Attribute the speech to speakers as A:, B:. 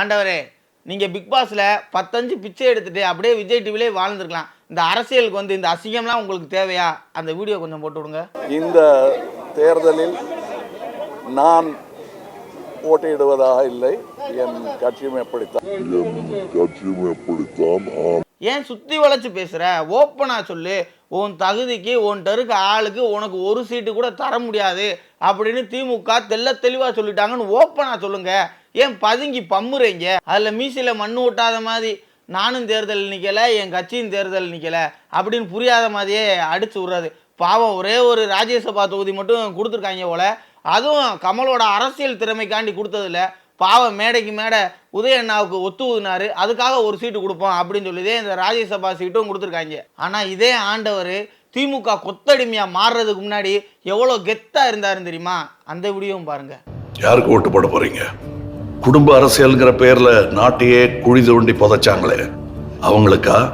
A: ஆண்டவரே நீங்கள் பிக் பாஸில் பத்தஞ்சு பிச்சை எடுத்துட்டு அப்படியே விஜய் டிவிலே வாழ்ந்துருக்கலாம். இந்த அரசியலுக்கு வந்து இந்த அசிங்கம்லாம் உங்களுக்கு தேவையா? அந்த வீடியோ கொஞ்சம் போட்டு விடுங்க.
B: இந்த தேர்தலில் நான் போட்டியிடுவதாக இல்லை. என் கட்சியும் எப்படித்தான்.
C: கட்சியும் எப்படித்தான்?
A: ஏன் சுற்றி வளைச்சு பேசுகிற ஓப்பனாக சொல்லு. உன் தகுதிக்கு உன் இருக்க ஆளுக்கு உனக்கு ஒரு சீட்டு கூட தர முடியாது அப்படின்னு திமுக தெல்ல தெளிவாக சொல்லிட்டாங்கன்னு ஓப்பனாக சொல்லுங்க. ஏன் பதுங்கி பம்முறீங்க? அதில் மீசியில் மண்ணு ஓட்டாத மாதிரி நானும் தேர்தல் நிற்கலை என் கட்சியும் தேர்தல் நிற்கலை அப்படின்னு புரியாத மாதிரியே அடிச்சு விட்றது. பாவம் ஒரே ஒரு ராஜ்யசபா தொகுதி மட்டும் கொடுத்துருக்காங்க போல. அதுவும் கமலோட அரசியல் திறமைக்காண்டி கொடுத்ததில்ல. பாவம் மேடைக்கு மேடை உதய அண்ணாவுக்கு ஒத்து ஊதினாரு. அதுக்காக ஒரு சீட்டு கொடுப்போம் அப்படின்னு சொல்லிதே இந்த ராஜ்யசபா சீட்டும் கொடுத்துருக்காங்க. ஆனால் இதே ஆண்டவர் திமுக கொத்தடிமையாக மாறுறதுக்கு முன்னாடி எவ்வளோ கெத்தாக இருந்தாருன்னு தெரியுமா? அந்த வீடியோவும் பாருங்க.
D: யாருக்கு ஓட்டு போட போறீங்க? குடும்ப அரசியல்ங்கிற பேரில் நாட்டையே குழி தோண்டி புதைச்சாங்களே. அவங்களுக்கா?